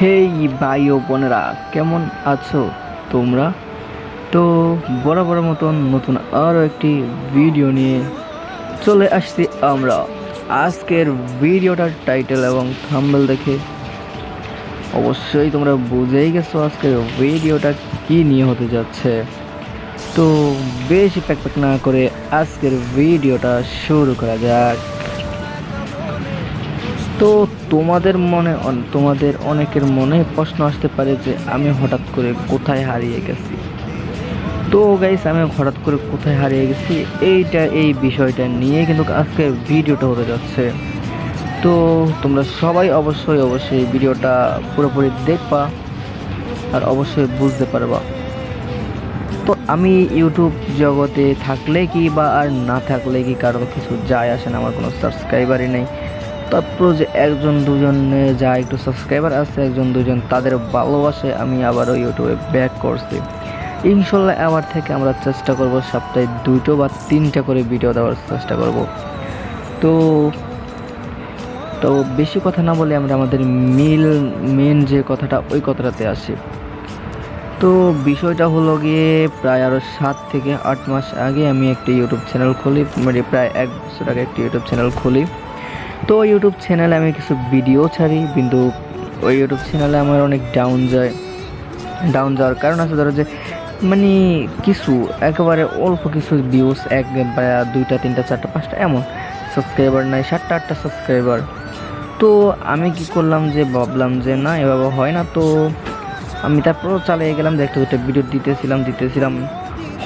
হেই ভাই ও বোনেরা, কেমন আছো তোমরা? তো বরাবর মতন নতুন আরও একটি ভিডিও নিয়ে চলে আসছি আমরা। আজকের ভিডিওটার টাইটেল এবং থাম্বল দেখে। অবশ্যই তোমরা বুঝেই গেছো আজকের ভিডিওটা কি নিয়ে হতে যাচ্ছে। তো বেশি প্যাক প্যাক না করে আজকের ভিডিওটা শুরু করা যাক। তো তোমাদের মনে তোমাদের অনেকের মনে প্রশ্ন আসতে পারে যে আমি হঠাৎ করে কোথায় হারিয়ে গেছি। তো গাইস আমি হঠাৎ করে কোথায় হারিয়ে গেছি এইটা, এই বিষয়টা নিয়ে কিন্তু আজকে ভিডিওটা হতে যাচ্ছে। তো তোমরা সবাই অবশ্যই অবশ্যই ভিডিওটা পুরোপুরি দেখবা আর অবশ্যই বুঝতে পারবা। তো আমি ইউটিউব জগতে থাকলে কি বা আর না থাকলে কি কারও কিছু যায় আসে না? আমার কোনো সাবস্ক্রাইবারই নেই। তারপর যে একজন, দুজনে যা একটু সাবস্ক্রাইবার আছে, একজন, দুজন, তাদের ভালোবাসে আমি আবারও ইউটিউবে ব্যাক করছি। ইনশাল্লাহ আবার থেকে আমরা চেষ্টা করব সপ্তাহে দুটো বা তিনটা করে ভিডিও দেওয়ার চেষ্টা করব। তো তো বেশি কথা না বলে আমরা আমাদের মিল মেন যে কথাটা, ওই কথাটাতে আসি। তো বিষয়টা হলো গিয়ে প্রায় আরও সাত থেকে আট মাস আগে আমি একটি ইউটিউব চ্যানেল খুলি মানে প্রায় এক বছর আগে একটি ইউটিউব চ্যানেল খুলি। তো ইউটিউব চ্যানেলে আমি কিছু ভিডিও ছাড়ি, কিন্তু ওই ইউটিউব চ্যানেলে আমার অনেক ডাউন যায়। ডাউন যাওয়ার কারণ আছে ধরো যে মানে কিছু, একেবারে অল্প কিছু ভিউজ এক বা দুইটা, তিনটা, চারটা, পাঁচটা, এমন সাবস্ক্রাইবার নাই, সাতটা, আটটা সাবস্ক্রাইবার তো আমি কি করলাম যে, ভাবলাম যে না, এভাবে হয় না, তো আমি তারপরও চালিয়ে গেলাম যে একটা দুটো ভিডিও দিতেছিলাম দিতেছিলাম।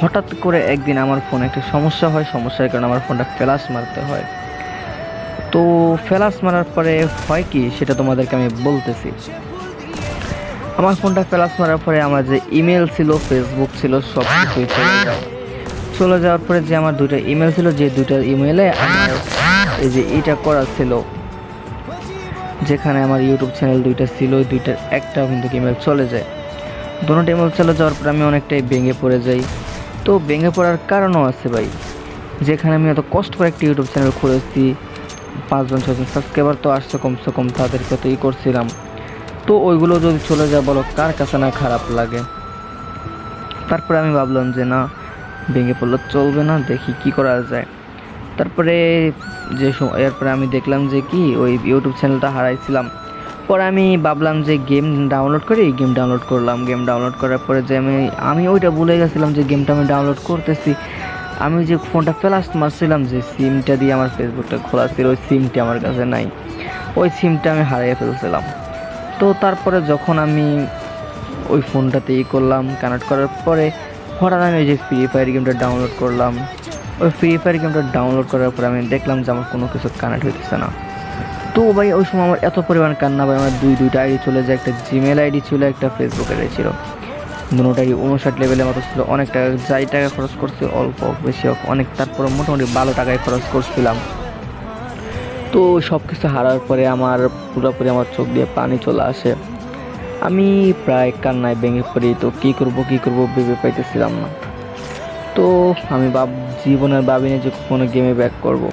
হঠাৎ করে একদিন আমার ফোনে একটা সমস্যা হয়, সমস্যার কারণে আমার ফোনটা ফ্ল্যাশ মারতে হয়। তো ফ্ল্যাশ মারার পরে হয় কি সেটা তোমাদেরকে আমি বলতেছি। আমার ফোনটা ফ্ল্যাশ মারার পরে আমার যে ইমেল ছিল, ফেসবুক ছিল সব কিছুই চলে যায়। চলে যাওয়ার পরে যে আমার দুইটা ইমেল ছিল, যে দুইটা ইমেলে আমার এই যে এটা করা ছিল, যেখানে আমার ইউটিউব চ্যানেল দুইটা ছিল, ওই দুইটার একটা কিন্তু ইমেল চলে যায়। দুটো ইমেল চলে যাওয়ার পরে আমি অনেকটাই ভেঙে পড়ে যাই। তো ভেঙে পড়ার কারণও আছে ভাই, যেখানে আমি এত কষ্ট করে একটা ইউটিউব চ্যানেল খুলেছি পাঁচজন ছজন সাবস্ক্রাইবার তো আসছে কমসে কম তাদেরকে তো ই করছিলাম। তো ওইগুলো যদি চলে যায় বলো, কার কাছে না খারাপ লাগে? তারপরে আমি ভাবলাম যে না, ভেঙে পড়লে চলবে না, দেখি কি করা যায়। তারপরে যে এরপরে আমি দেখলাম যে কি, ওই ইউটিউব চ্যানেলটা হারাইছিলাম। পরে আমি ভাবলাম যে গেম ডাউনলোড করি গেম ডাউনলোড করলাম। গেম ডাউনলোড করার পরে যে আমি আমি ওইটা ভুলে গেছিলাম যে গেমটা আমি ডাউনলোড করতেছি। আমি যে ফোনটা ফ্ল্যাশ মারছিলাম যে সিমটা দিয়ে আমার ফেসবুকটা খোলা ছিল, ওই সিমটি আমার কাছে নাই। ওই সিমটা আমি হারিয়ে ফেলছিলাম। তো তারপরে যখন আমি ওই ফোনটাতে ই করলাম কানেক্ট করার পরে হঠাৎ আমি ওই যে ফ্রি ফায়ার গেমটা ডাউনলোড করলাম। ওই ফ্রি ফায়ার গেমটা ডাউনলোড করার পরে আমি দেখলাম যে আমার কোনো কিছু কানেক্ট হইতেছে না। তো ভাই, ওই সময় আমার এত পরিমাণ কান্না ভাই, আমার দুই দুইটা আইডি চলে যায়, একটা জিমেল আইডি ছিল, একটা ফেসবুক আইডি ছিল। দুটাই উনষাট লেভেলের মতো ছিল, অনেক টাকা, যাই টাকা খরচ করছি, অল্প বেশি হোক, অনেক। তারপর মোটামুটি ভালো টাকায় খরচ করছিলাম। তো সব কিছু হারার পরে আমার পুরোপুরি আমার চোখ দিয়ে পানি চলে আসে। আমি প্রায় কান্নায় ভেঙে পড়ি, তো কী করব কী করব ভেবে পাইতেছিলাম না। তো আমি ভাব, জীবনের ভাবিনি যে কোনো গেমে ব্যাক করব।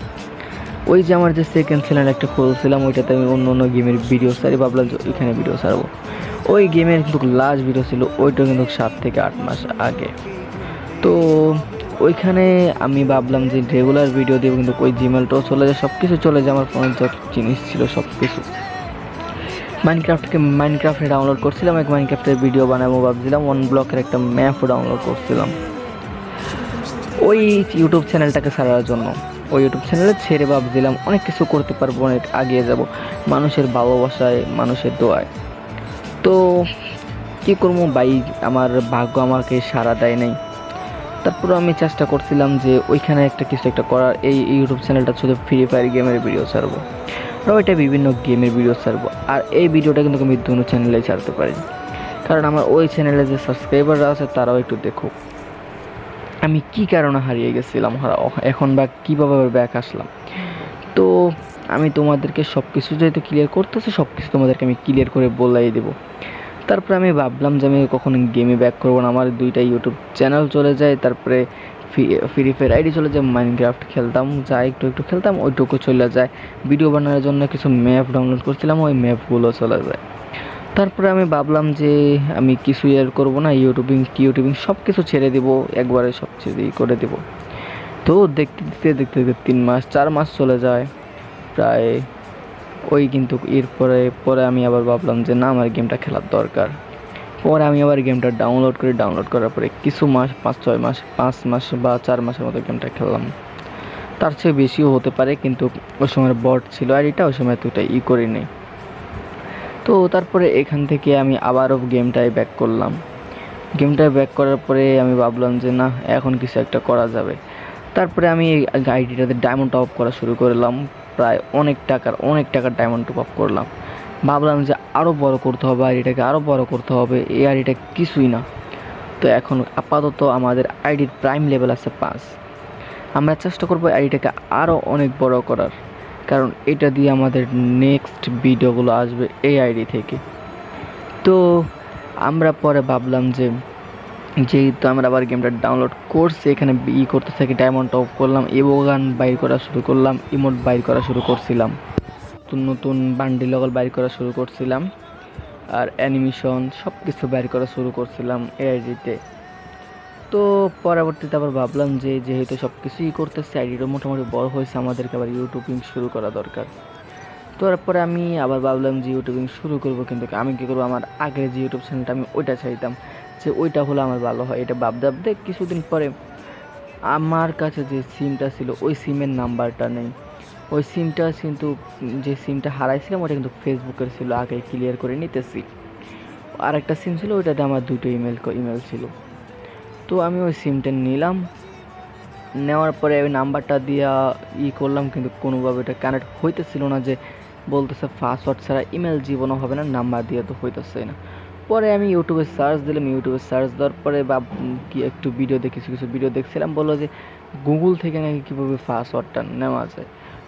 ওই যে আমার যে সেকেন্ড চ্যানেল একটা খুলছিলাম ওইটাতে আমি অন্য অন্য গেমের ভিডিও সারি ভাবলাম যে ওইখানে ভিডিও ছাড়বো। ওই গেমের কিন্তু লাস্ট ভিডিও ছিল, ওইটা কিন্তু সাত থেকে আট মাস আগে। তো ওইখানে আমি ভাবলাম যে রেগুলার ভিডিও দেবো, কিন্তু ওই জিমেলটাও চলে যায় সব কিছু চলে যায়, আমার ফোনে যত জিনিস ছিল সব কিছু মাইনক্রাফটকে মাইনক্রাফটে ডাউনলোড করছিলাম, এক মাইনক্রাফটের ভিডিও বানাবো ভাবছিলাম ওয়ান ব্লকের একটা ম্যাপও ডাউনলোড করছিলাম। ওই ইউটিউব চ্যানেলটাকে ছাড়ার জন্য। ওই ইউটিউব চ্যানেলে ছেড়ে ভাবছিলাম অনেক কিছু করতে পারব, অনেক আগিয়ে যাব। মানুষের ভালোবাসায়, মানুষের দোয়ায়। তো কী করব ভাই? আমার ভাগ্য আমাকে সাড়া দেয় নাই। তারপর আমি চেষ্টা করছিলাম যে ওইখানে একটা কিছু একটা করার। এই ইউটিউব চ্যানেলটা শুধু ফ্রি ফায়ার গেমের ভিডিও ছাড়বো। আর ওইটা বিভিন্ন গেমের ভিডিও ছাড়বো। আর এই ভিডিওটা কিন্তু আমি দুটো চ্যানেলেই ছাড়তে পারি। কারণ আমার ওই চ্যানেলে যে সাবস্ক্রাইবাররা আছে, তারাও একটু দেখুক। আমি কি কারণে হারিয়ে গেছিলাম? এখন বা কীভাবে ব্যাক আসলাম? তো আমি তোমাদেরকে সব কিছু যেহেতু ক্লিয়ার করতেছি সব কিছু তোমাদেরকে আমি ক্লিয়ার করে বলাই দেবো। তারপরে আমি ভাবলাম যে আমি কখনো গেমে ব্যাক করব না। আমার দুইটা ইউটিউব চ্যানেল চলে যায়, তারপরে ফ্রি ফায়ার আইডি চলে যায় মাইনক্রাফট খেলতাম, যা একটু একটু খেলতাম, ওইটুকু চলে যায়। ভিডিও বানানোর জন্য কিছু ম্যাপ ডাউনলোড করছিলাম, ওই ম্যাপগুলো চলে যায়। তারপরে আমি ভাবলাম যে আমি কিছু আর করব না ইউটিউবিং টিউটিউবিং সব কিছু ছেড়ে দিব, একবারে সব ছেড়ে করে দেব। তো দেখতে দেখতে দেখতে দেখতে তিন মাস, চার মাস চলে যায়। প্রায় ওই কিন্তু এরপরে পরে আমি আবার ভাবলাম যে না, আমার গেমটা খেলার দরকার। পরে আমি আবার গেমটা ডাউনলোড করি ডাউনলোড করার পরে কিছু মাস, পাঁচ, ছয় মাস, পাঁচ মাস বা চার মাসের মতো গেমটা খেললাম। তার চেয়ে বেশিও হতে পারে, কিন্তু ওই সময় বট ছিল, আর এটা ওই সময় এতটা ই করি নেই তো তারপরে এখান থেকে আমি আবারও গেমটায় ব্যাক করলাম। গেমটায় ব্যাক করার পরে আমি ভাবলাম যে, না, এখন কিছু একটা করা যাবে। তারপরে আমি এই আইডিটাতে ডায়মন্ড টপ করা শুরু করলাম। প্রায় অনেক টাকার অনেক টাকার ডায়মন্ড টপ করলাম। ভাবলাম যে আরও বড় করতে হবে, আইডিটাকে আরও বড় করতে হবে। এই আইডিটা কিছুই না। তো এখন আপাতত আমাদের আইডির প্রাইম লেভেল আছে পাঁচ। আমরা চেষ্টা করব আইডিটাকে আরও অনেক বড় করার। কারণ এটা দিয়ে আমাদের নেক্সট ভিডিওগুলো আসবে এই আইডি থেকে। তো আমরা পরে ভাবলাম যে, যেহেতু আমরা আবার গেমটা ডাউনলোড করছি, এখানে ই করতে থাকি ডায়মন্ড টপ করলাম ইবোগান বাইর করা শুরু করলাম ইমোট বাইর করা শুরু করছিলাম। নতুন নতুন বান্ডিল লগল বাইর করা শুরু করছিলাম, আর অ্যানিমেশন সব কিছু বাইর করা শুরু করছিলাম এআইডিতে তো পরবর্তীতে আবার ভাবলাম যে যেহেতু সব কিছুই করতেছে আইডিটা মোটামুটি বড় হয়েছে, আমাদেরকে আবার ইউটিউবিং শুরু করা দরকার। তো তারপরে আমি আবার ভাবলাম যে ইউটিউবিং শুরু করব, কিন্তু আমি কী করব, আমার আগের যে ইউটিউব চ্যানেলটা আমি ওইটা চাইতাম, যে ওইটা হলে আমার ভালো হয়। এটা ভাবতে ভাবতে কিছুদিন পরে আমার কাছে যে সিমটা ছিল, ওই সিমের নাম্বারটা নেই। ওই সিমটা কিন্তু, যে সিমটা হারাইছিলাম ওটা কিন্তু ফেসবুকের ছিল, আগে ক্লিয়ার করে নিতেছি। আর একটা সিম ছিল, ওইটাতে আমার দুটো ইমেল ইমেল ছিল। তো আমি ওই সিমটা নিলাম। নেওয়ার পরে ওই নাম্বারটা দিয়া ই করলাম, কিন্তু কোনোভাবে এটা কানেক্ট হইতেছিল না যে বলতেছে পাসওয়ার্ড ছাড়া ইমেল জীবনও হবে না, নাম্বার দিয়ে তো হইতেছে না। পরে আমি ইউটিউবে সার্চ দিলাম, ইউটিউবে সার্চ দেওয়ার পরে বা কি একটু ভিডিও দেখে, কিছু কিছু ভিডিও দেখছিলাম, বলল যে গুগল থেকে নাকি কীভাবে পাসওয়ার্ডটা নেওয়া যায়।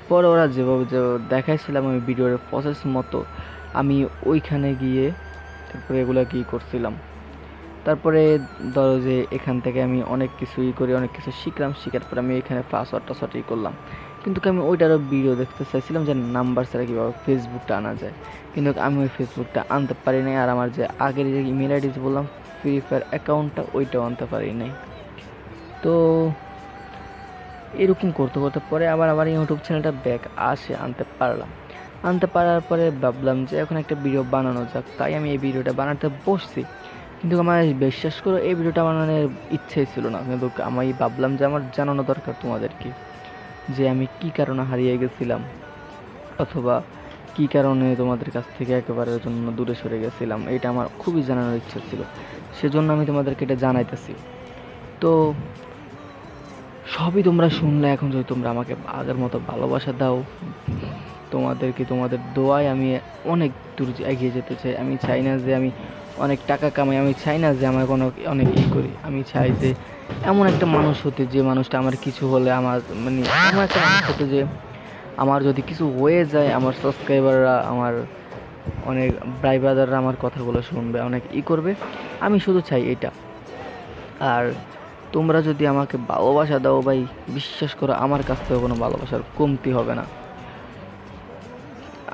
পরে ওরা যেভাবে দেখাইছিলাম ওই ভিডিওর প্রসেস মতো, আমি ওইখানে গিয়ে তারপরে এগুলো কী করছিলাম? তারপরে ধরো যে এখান থেকে আমি অনেক কিছুই করি, অনেক কিছু শিখলাম, শিখার পরে আমি এখানে পাসওয়ার্ড টাসওয়ার্ড ই করলাম। কিন্তু আমি ওইটারও ভিডিও দেখতে চাইছিলাম যে নাম্বার ছাড়া কীভাবে ফেসবুকটা আনা যায়। কিন্তু আমি ওই ফেসবুকটা আনতে পারি নাই আর আমার যে আগের যে ইমেল আইডি বললাম ফ্রি ফায়ার অ্যাকাউন্টটা ওইটাও আনতে পারি নাই। তো এরকম করতে করতে পরে আবার আমার ইউটিউব চ্যানেলটা ব্যাক আসে আনতে পারলাম। আনতে পারার পরে ভাবলাম যে এখন একটা ভিডিও বানানো যাক। তাই আমি এই ভিডিওটা বানাতে বসছি। কিন্তু আমার বিশ্বাস করো, এই ভিডিওটা বানানোর ইচ্ছেই ছিল না। কিন্তু আমি ভাবলাম যে আমার জানানো দরকার তোমাদেরকে যে আমি কি কারণে হারিয়ে গেছিলাম অথবা কি কারণে তোমাদের কাছ থেকে একেবারে জন্য দূরে সরে গেছিলাম, এটা আমার খুবই জানানোর ইচ্ছা ছিল। সেজন্য আমি তোমাদেরকে এটা জানাইতেছি। তো সবই তোমরা শুনলে, এখন যদি তোমরা আমাকে আগের মতো ভালোবাসা দাও, তোমাদেরকে তোমাদের দোয়ায় আমি অনেক দূর এগিয়ে যেতে চাই। আমি চাই না যে আমি অনেক টাকা কামাই, আমি চাই না যে আমার কোনো অনেক ই করি। আমি চাই যে এমন একটা মানুষ হতে, যে মানুষটা আমার কিছু হলে আমার মানে এমন একটা মানুষ হতে যে আমার যদি কিছু হয়ে যায়, আমার সাবস্ক্রাইবাররা আমার অনেক ভাই ব্রাদাররা আমার কথাগুলো শুনবে, অনেক ই করবে। আমি শুধু চাই এটা। আর তোমরা যদি আমাকে ভালোবাসা দাও ভাই, বিশ্বাস করো, আমার কাছ থেকে কোনো ভালোবাসার কমতি হবে না।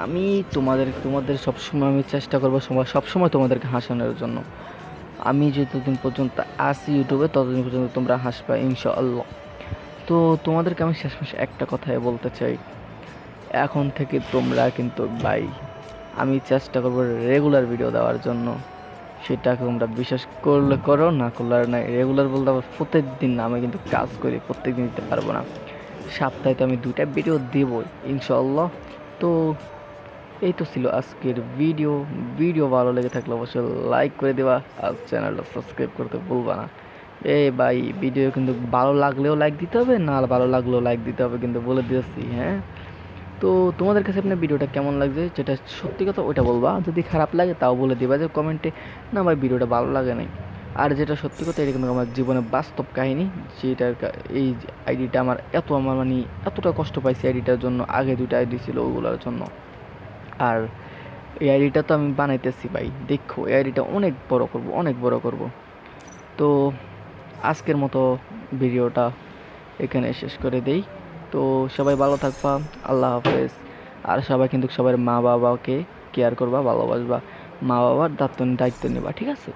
আমি তোমাদের তোমাদের সবসময় আমি চেষ্টা করব সময়, সবসময় তোমাদেরকে হাসানোর জন্য। আমি যতদিন পর্যন্ত আসি ইউটিউবে, ততদিন পর্যন্ত তোমরা হাসবে, ইনশাআল্লাহ। তো তোমাদেরকে আমি শেষমেশ একটা কথাই বলতে চাই। এখন থেকে তোমরা কিন্তু ভাই, আমি চেষ্টা করব রেগুলার ভিডিও দেওয়ার জন্য। সেটাকে তোমরা বিশ্বাস করলে করো, না করলে আর নাই। রেগুলার বলতে আবার প্রত্যেক দিন না আমি কিন্তু কাজ করি প্রত্যেক দিন দিতে পারব না। সপ্তাহে তো আমি দুইটা ভিডিও দেবই ইনশাল্লাহ তো এই তো ছিল আজকের ভিডিও ভিডিও ভালো লেগে থাকলে অবশ্যই লাইক করে দেওয়া আর চ্যানেলটা সাবস্ক্রাইব করতে ভুলবা না। এ ভাই ভিডিও কিন্তু ভালো লাগলেও লাইক দিতে হবে, না ভালো লাগলেও লাইক দিতে হবে কিন্তু বলে দিয়েছি হ্যাঁ? তো তোমাদের কাছে আপনার ভিডিওটা কেমন লাগছে? যেটা সত্যি কথা ওইটা বলবা। যদি খারাপ লাগে তাও বলে দিবা যে কমেন্টে না ভাই ভিডিওটা ভালো লাগে নাই। আর যেটা সত্যি কথা, এটা কিন্তু আমার জীবনে বাস্তব কাহিনী। যেটার এই আইডিটা আমার এত, আমার মানে এতটা কষ্ট পাইছি আইডিটার জন্য, আগে দুটো আইডি ছিল ওগুলোর জন্য। আর এই আইডিটা তো আমি বানাইতেছি ভাই, দেখো এই আইডিটা অনেক বড় করব, অনেক বড় করব। তো আজকের মতো ভিডিওটা এখানে শেষ করে দেই। তো সবাই ভালো থাকবা, আল্লাহ হাফেজ। আর সবাই কিন্তু সবার মা বাবাকে কেয়ার করবা, ভালোবাসবা। মা বাবার দায়িত্ব দায়িত্ব নেবা, ঠিক আছে?